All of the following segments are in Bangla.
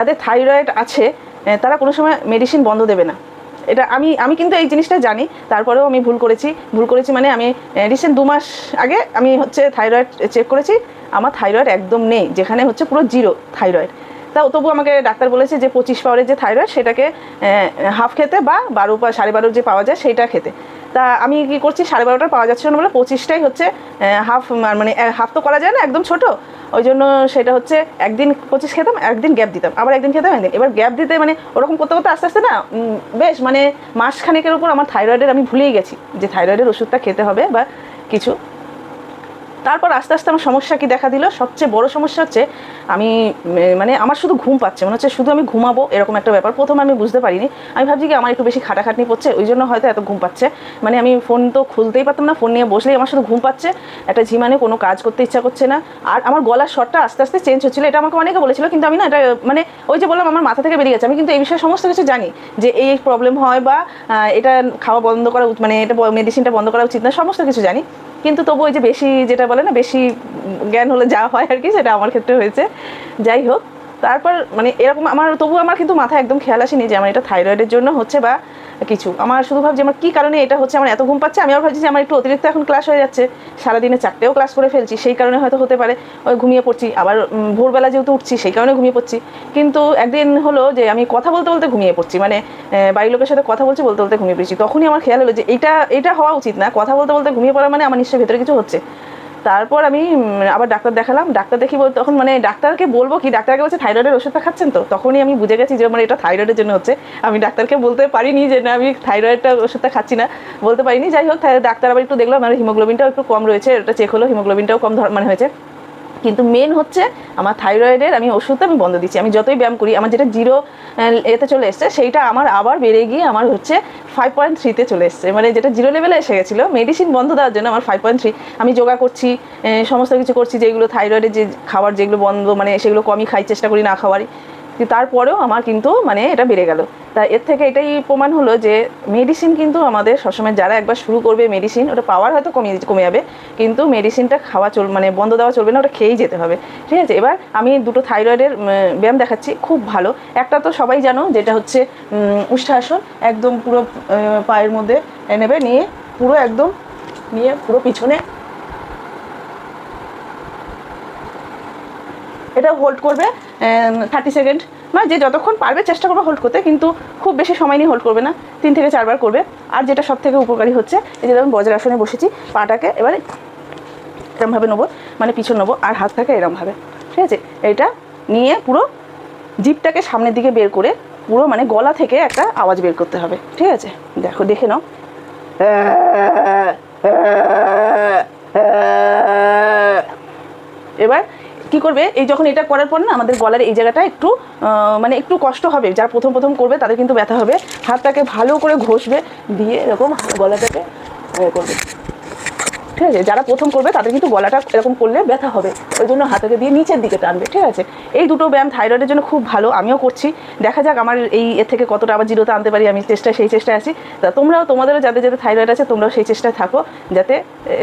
যাদের থাইরয়েড আছে তারা কোনো সময় মেডিসিন বন্ধ দেবে না। এটা আমি আমি কিন্তু এই জিনিসটা জানি, তারপরেও আমি ভুল করেছি। ভুল করেছি মানে আমি রিসেন্ট দু মাস আগে আমি হচ্ছে থাইরয়েড চেক করেছি, আমার থাইরয়েড একদম নেই, যেখানে হচ্ছে পুরো জিরো থাইরয়েড তা তবু আমাকে ডাক্তার বলেছে যে পঁচিশ পাওয়ারের যে থাইরয়েড সেটাকে হাফ খেতে বা বারো বা সাড়ে বারো যে পাওয়া যায়, সেইটা খেতে। তা আমি কি করছি, সাড়ে বারোটা পাওয়া যাচ্ছে না বলে পঁচিশটাই হচ্ছে হাফ মানে হাফ তো করা যায় না, একদম ছোট। ওই জন্য সেটা হচ্ছে একদিন পঁচিশ খেতাম, একদিন গ্যাপ দিতাম। আবার একদিন খেতাম, একদিন। এবার গ্যাপ দিতে মানে ওরকম করতে করতে আস্তে আস্তে না বেশ মানে মাসখানেকের উপর আমার থাইরয়েডের আমি ভুলেই গেছি যে থাইরয়েডের ওষুধটা খেতে হবে বা কিছু। তারপর আস্তে আস্তে আমার সমস্যা কি দেখা দিল? সবচেয়ে বড় সমস্যা হচ্ছে আমি মানে আমার শুধু ঘুম পাচ্ছে। মনে হচ্ছে শুধু আমি ঘুমাবো এরকম একটা ব্যাপার। প্রথম আমি বুঝতে পারিনি। আমি ভাবছি কি আমার একটু বেশি খাটাখাটনি পড়ছে ওই জন্য হয়তো এত ঘুম পাচ্ছে। মানে আমি ফোন তো খুলতেই পারতাম না, ফোন নিয়ে বসলেই আমার শুধু ঘুম পাচ্ছে। একটা ঝিমানে কোনো কাজ করতে ইচ্ছা করছে না। আর আমার গলার স্বরটা আস্তে আস্তে চেঞ্জ হচ্ছিল। এটা আমাকে অনেকে বলেছিল, কিন্তু আমি না এটা মানে ওই যে বললাম, আমার মাথা থেকে বেরিয়ে গেছে। আমি কিন্তু এই বিষয়ে সমস্ত কিছু জানি যে এই প্রবলেম হয় বা এটা খাওয়া বন্ধ করা মানে এটা মেডিসিনটা বন্ধ করা উচিত না, সমস্ত কিছু জানি। কিন্তু তবু ওই যে বেশি যেটা বলে না, বেশি জ্ঞান হলে যা হয় আর কি, সেটা আমার ক্ষেত্রে হয়েছে। যাই হোক, তারপর মানে এরকম আমার, তবু আমার কিন্তু মাথায় একদম খেয়াল আসেনি যে আমার এটা থাইরয়েডের জন্য হচ্ছে বা কিছু। আমার শুধু ভাবছি আমার কী কারণে এটা হচ্ছে আমার এত ঘুম পাচ্ছে, আমি আবার ভাবছি যে আমার একটু অতিরিক্ত এখন ক্লাস হয়ে যাচ্ছে, সারাদিনে চারটেও ক্লাস করে ফেলছি, সেই কারণে হয়তো হতে পারে, ওই ঘুমিয়ে পড়ছি, আবার ভোরবেলা যেহেতু উঠছি, সেই কারণে ঘুমিয়ে পড়ছি। কিন্তু একদিন হলো যে আমি কথা বলতে বলতে ঘুমিয়ে পড়ছি মানে বাড়ির লোকের সাথে কথা বলছি বলতে বলতে ঘুমিয়ে পড়ছি। তখনই আমার খেয়াল হলো যে এটা এটা হওয়া উচিত না, কথা বলতে বলতে ঘুমিয়ে পড়া মানে আমার নিশ্চয়ই ভেতরে কিছু হচ্ছে। তারপর আমি আবার ডাক্তার দেখালাম। ডাক্তার দেখি বল তখন মানে ডাক্তারকে বলব কি, ডাক্তারকে বলছে থাইরয়েডের ওষুধটা খাচ্ছেন তো? তখনই আমি বুঝে গেছি যে মানে এটা থাইরয়েডের জন্য হচ্ছে। আমি ডাক্তারকে বলতে পারিনি যে, না, আমি থাইরয়েডটা ওষুধটা খাচ্ছি না। বলতে পারিনি। যাই হোক ডাক্তার আবার একটু দেখলাম আমার হিমোগ্লোবিনটাও একটু কম রয়েছে। এটা চেক হলো, হিমোগ্লোবিনটাও কম মানে হয়েছে। কিন্তু মেন হচ্ছে আমার থাইরয়েডের আমি ওষুধ আমি বন্ধ দিচ্ছি। আমি যতই ব্যায়াম করি, আমার যেটা জিরো এতে চলে এসছে, সেইটা আমার আবার বেড়ে গিয়ে আমার হচ্ছে ফাইভ পয়েন্ট থ্রিতে চলে এসছে। মানে যেটা জিরো লেভেলে এসে গেছিল মেডিসিন বন্ধ দেওয়ার জন্য আমার ফাইভ পয়েন্ট থ্রি আমি যোগা করছি সমস্ত কিছু করছি, যেগুলো থাইরয়েডের যে খাবার যেগুলো বন্ধ মানে সেগুলো কমই খাই, চেষ্টা করি না খাওয়ারই। তারপরেও আমার কিন্তু মানে এটা বেড়ে গেল। তা এর থেকে এটাই প্রমাণ হলো যে মেডিসিন কিন্তু আমাদের সবসময় যারা একবার শুরু করবে মেডিসিন ওটা পাওয়ার হয়তো কমে কমে যাবে, কিন্তু মেডিসিনটা খাওয়া চল মানে বন্ধ দেওয়া চলবে না, ওটা খেয়েই যেতে হবে। ঠিক আছে? এবার আমি দুটো থাইরয়েডের ব্যায়াম দেখাচ্ছি, খুব ভালো। একটা তো সবাই জানো, যেটা হচ্ছে উষ্ঠাসন একদম পুরো পায়ের মধ্যে নেবে নিয়ে পুরো একদম, নিয়ে পুরো পিছনে এটা হোল্ড করবে থার্টি সেকেন্ড মানে যে যতক্ষণ পারবে চেষ্টা করবে হোল্ড করতে, কিন্তু খুব বেশি সময় নিয়ে হোল্ড করবে না। তিন থেকে চারবার করবে। আর যেটা সব থেকে উপকারী হচ্ছে, এই যে যেমন বজ্রাসনে বসেছি, পাটাকে এবারে এরমভাবে নেব মানে পিছন নেব, আর হাতটাকে এরমভাবে। ঠিক আছে? এটা নিয়ে পুরো জিপটাকে সামনের দিকে বের করে, পুরো মানে গলা থেকে একটা আওয়াজ বের করতে হবে। ঠিক আছে? দেখো, দেখে নাও। এবার কি করবে? এই যখন এটা করার পর না, আমাদের গলার এই জায়গাটা একটু মানে একটু কষ্ট হবে। যারা প্রথম প্রথম করবে, তাদের কিন্তু ব্যথা হবে। হাতটাকে ভালো করে ঘষবে, দিয়ে এরকম গলাটাকে করবে। ঠিক আছে? যারা প্রথম করবে, তাদের কিন্তু গলাটা এরকম করলে ব্যথা হবে। ওই জন্য হাতাকে দিয়ে নিচের দিকে টানবে, ঠিক আছে? এই দুটো ব্যায়াম থাইরয়েডের জন্য খুব ভালো, আমিও করছি। দেখা যাক আমার এই এর থেকে কতটা আবার জিরোতে আনতে পারি, আমি চেষ্টা সেই চেষ্টায় আছি। তা তোমরাও, তোমাদেরও যাদের যাদের থাইরয়েড আছে, তোমরাও সেই চেষ্টায় থাকো, যাতে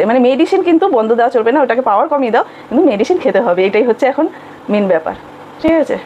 মানে মেডিসিন কিন্তু বন্ধ দেওয়া চলবে না, ওটাকে পাওয়ার কমিয়ে দাও, কিন্তু মেডিসিন খেতে হবে। এটাই হচ্ছে এখন মেন ব্যাপার, ঠিক আছে?